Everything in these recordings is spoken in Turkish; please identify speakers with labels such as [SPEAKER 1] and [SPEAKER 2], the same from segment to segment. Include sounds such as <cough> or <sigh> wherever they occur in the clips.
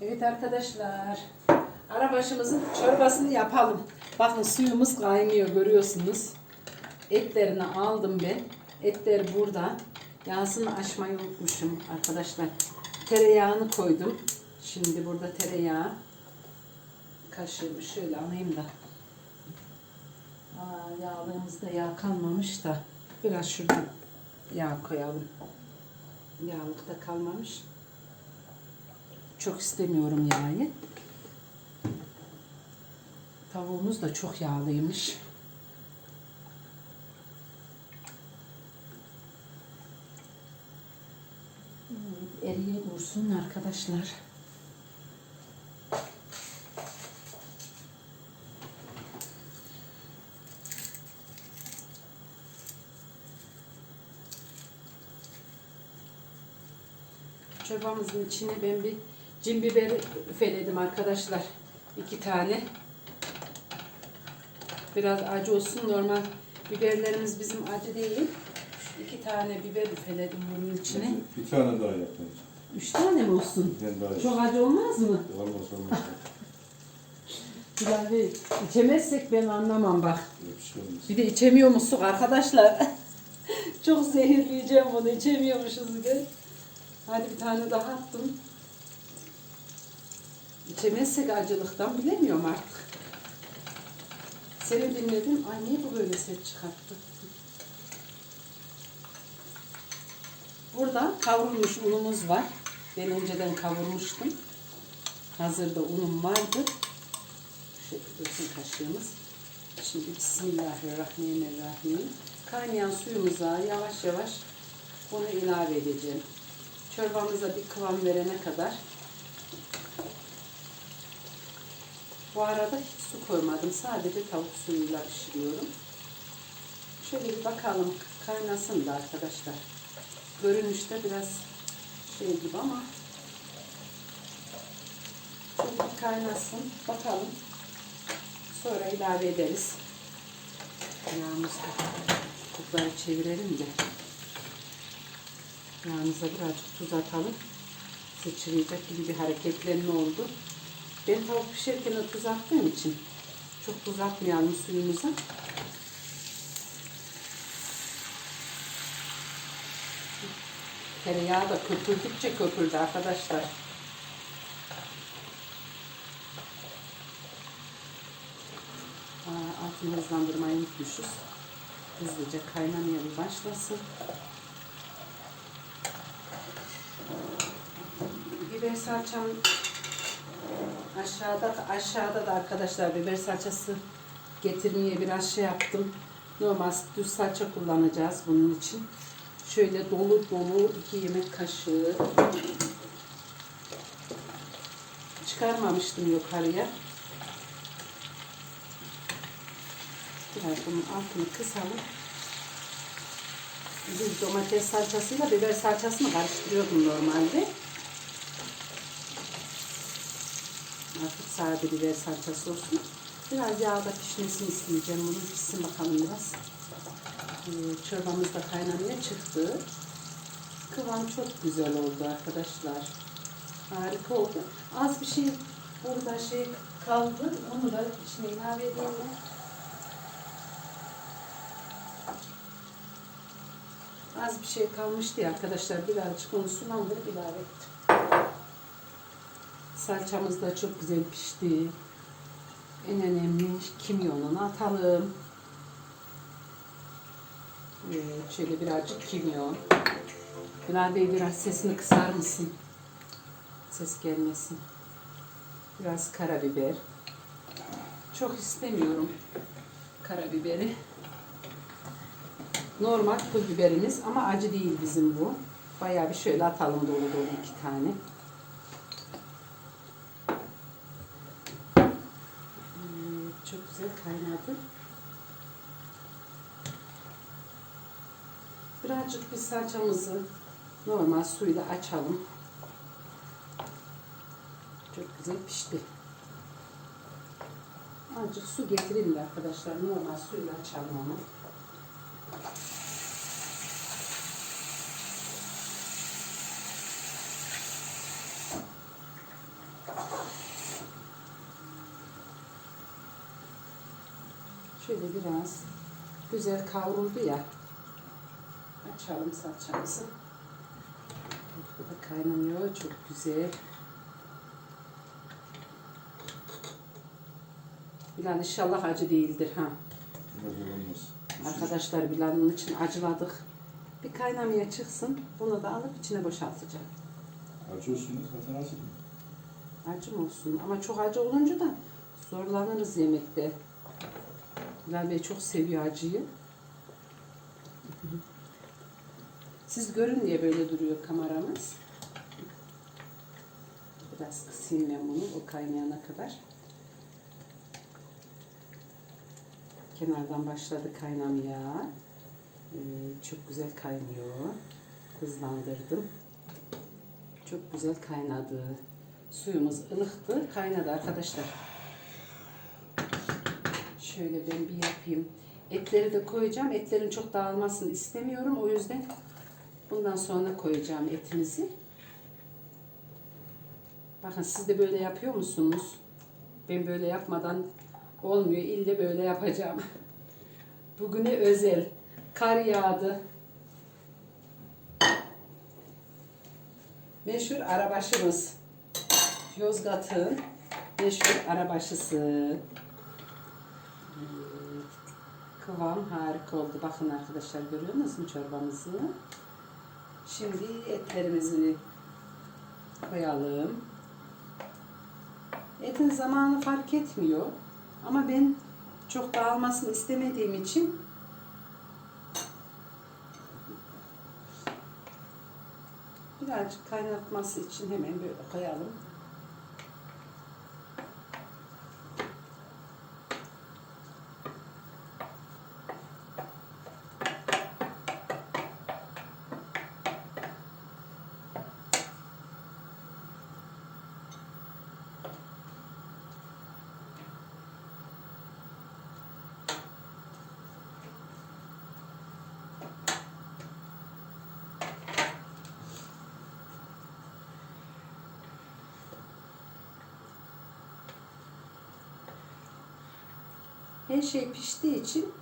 [SPEAKER 1] Evet arkadaşlar. Arabaşımızın çorbasını yapalım. Bakın suyumuz kaynıyor görüyorsunuz. Etlerini aldım ben. Etler burada. Yağsını açmayı unutmuşum arkadaşlar. Tereyağını koydum. Şimdi burada tereyağı. Kaşığımı şöyle alayım da. Aa, yağlığımızda yağ kalmamış da. Biraz şuradan yağ koyalım. Yağlık da kalmamış. Çok istemiyorum yağı. Tavuğumuz da çok yağlıymış. Evet, Eriye dursun arkadaşlar. Çorbamızın içine ben bir cin biberi üfeledim arkadaşlar. İki tane. Biraz acı olsun. Normal biberlerimiz bizim acı değil. Şu iki tane biber üfeledim bunun içine.
[SPEAKER 2] Bir tane daha yaptım.
[SPEAKER 1] Üç tane mi olsun?
[SPEAKER 2] Ben daha
[SPEAKER 1] Çok acı olmaz mı?
[SPEAKER 2] Olmaz olmaz.
[SPEAKER 1] Bilal <laughs> Bey, içemezsek ben anlamam bak.
[SPEAKER 2] Bir şey olmaz.
[SPEAKER 1] Bir de içemiyor musun arkadaşlar? <laughs> Çok zehirleyeceğim bunu. İçemiyormuşuz bir de. Hadi bir tane daha attım. İçemezsek acılıktan bilemiyorum artık. Seni dinledim. Ay niye bu böyle ses çıkarttı? Burada kavrulmuş unumuz var. Ben önceden kavurmuştum. Hazırda unum vardı. Şöyle dursun kaşığımız. Şimdi Bismillahirrahmanirrahim. Kaynayan suyumuza yavaş yavaş bunu ilave edeceğim. Çorbamıza bir kıvam verene kadar. Bu arada hiç su koymadım. Sadece tavuk suyuyla pişiriyorum. Şöyle bir bakalım. Kaynasın da arkadaşlar. Görünüşte biraz şey gibi ama şöyle bir kaynasın. Bakalım. Sonra ilave ederiz. Yağımızı kupları çevirelim de. Yağımıza birazcık tuz atalım. Sıçrayacak gibi bir hareketlenme oldu. Ben tavuk pişerken de tuz için çok tuz atmayalım suyumuza. Tereyağı da köpürdükçe köpürdü arkadaşlar. Aa, altını hızlandırmayı unutmuşuz. Hızlıca kaynamaya bir başlasın. Biber salçam aşağıda aşağıda da arkadaşlar biber salçası getirmeye biraz şey yaptım. Normal düz salça kullanacağız bunun için. Şöyle dolu dolu iki yemek kaşığı çıkarmamıştım yukarıya. Biraz bunun altını kısalım. Biz domates salçasıyla biber salçasını karıştırıyordum normalde. Artık sade biber salçası olsun. Biraz yağda pişmesini isteyeceğim. Bunu pişsin bakalım biraz. Ee, çorbamız da kaynamaya çıktı. Kıvam çok güzel oldu arkadaşlar. Harika oldu. Az bir şey burada şey kaldı. Onu da içine ilave edeyim ben. Az bir şey kalmıştı ya arkadaşlar. Birazcık onu sulandırıp ilave ettim. Salçamız da çok güzel pişti. En önemli kimyonunu atalım. Evet, şöyle birazcık kimyon. Bilal Bey biraz sesini kısar mısın? Ses gelmesin. Biraz karabiber. Çok istemiyorum karabiberi. Normal pul biberimiz ama acı değil bizim bu. Bayağı bir şöyle atalım dolu dolu iki tane. Çok güzel kaynadı. Birazcık bir salçamızı normal suyla açalım. Çok güzel pişti. Azıcık su getireyim de arkadaşlar. Normal suyla açalım onu. Şöyle biraz güzel kavruldu ya. Açalım salçamızı. Bu da kaynanıyor. Çok güzel. Bilal inşallah acı değildir ha. Arkadaşlar Bilal'ın için acıladık. Bir kaynamaya çıksın. Bunu da alıp içine boşaltacağım.
[SPEAKER 2] Acı olsun zaten acı.
[SPEAKER 1] Acı mı olsun? Ama çok acı olunca da zorlanırız yemekte. Bey çok seviyor acıyı. Siz görün diye böyle duruyor kameramız. Biraz kısayım ben bunu o kaynayana kadar. Kenardan başladı kaynamaya. Ee, çok güzel kaynıyor. Hızlandırdım. Çok güzel kaynadı. Suyumuz ılıktı. Kaynadı arkadaşlar. Şöyle ben bir yapayım. Etleri de koyacağım. Etlerin çok dağılmasını istemiyorum. O yüzden bundan sonra koyacağım etimizi. Bakın siz de böyle yapıyor musunuz? Ben böyle yapmadan olmuyor. İlle böyle yapacağım. <laughs> Bugüne özel. Kar yağdı. Meşhur arabaşımız. Yozgat'ın meşhur arabaşısı. Kıvam harika oldu. Bakın arkadaşlar görüyor musunuz çorbamızı? Şimdi etlerimizi koyalım. Etin zamanı fark etmiyor. Ama ben çok dağılmasını istemediğim için birazcık kaynatması için hemen böyle koyalım. Her şey piştiği için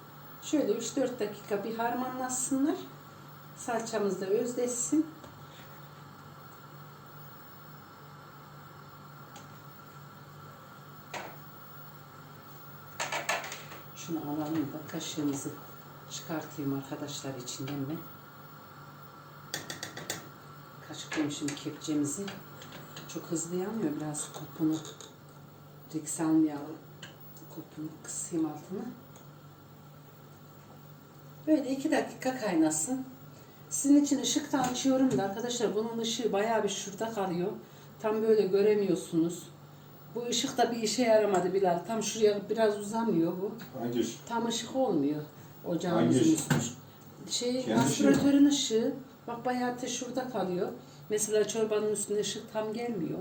[SPEAKER 1] şöyle 3-4 dakika bir harmanlasınlar. Salçamız da özleşsin. Şunu alalım da kaşığımızı çıkartayım arkadaşlar içinden ben. Kaşıklayayım şimdi kepçemizi. Çok hızlı yanmıyor biraz kopunu. Riksanlayalım. Kopunu kısayım altına. Böyle iki dakika kaynasın. Sizin için ışık da açıyorum da arkadaşlar bunun ışığı bayağı bir şurada kalıyor. Tam böyle göremiyorsunuz. Bu ışık da bir işe yaramadı Bilal. Tam şuraya biraz uzamıyor bu.
[SPEAKER 2] Hangi iş?
[SPEAKER 1] Tam ışık olmuyor ocağımızın üstü. Şey,
[SPEAKER 2] Kendi
[SPEAKER 1] aspiratörün ışığı. Bak bayağı ateş şurada kalıyor. Mesela çorbanın üstünde ışık tam gelmiyor.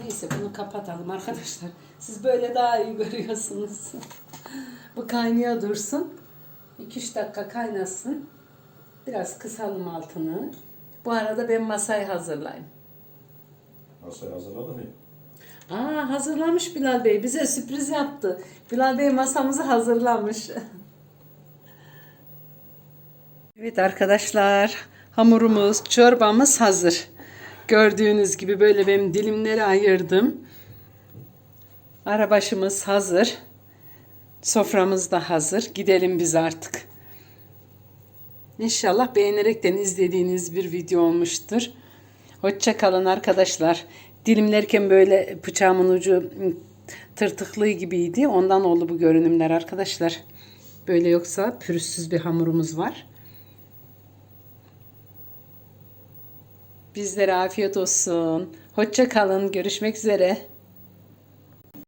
[SPEAKER 1] Neyse bunu kapatalım arkadaşlar. Siz böyle daha iyi görüyorsunuz. Bu kaynaya dursun. 2-3 dakika kaynasın. Biraz kısalım altını. Bu arada ben masayı hazırlayayım.
[SPEAKER 2] Masayı hazırladın mı?
[SPEAKER 1] Aa hazırlamış Bilal Bey. Bize sürpriz yaptı. Bilal Bey masamızı hazırlamış. <laughs> Evet arkadaşlar hamurumuz, çorbamız hazır. Gördüğünüz gibi böyle benim dilimleri ayırdım. Arabaşımız hazır. Soframız da hazır. Gidelim biz artık. İnşallah beğenerekten izlediğiniz bir video olmuştur. Hoşça kalın arkadaşlar. Dilimlerken böyle bıçağımın ucu tırtıklı gibiydi. Ondan oldu bu görünümler arkadaşlar. Böyle yoksa pürüzsüz bir hamurumuz var. Bizlere afiyet olsun. Hoşça kalın. Görüşmek üzere.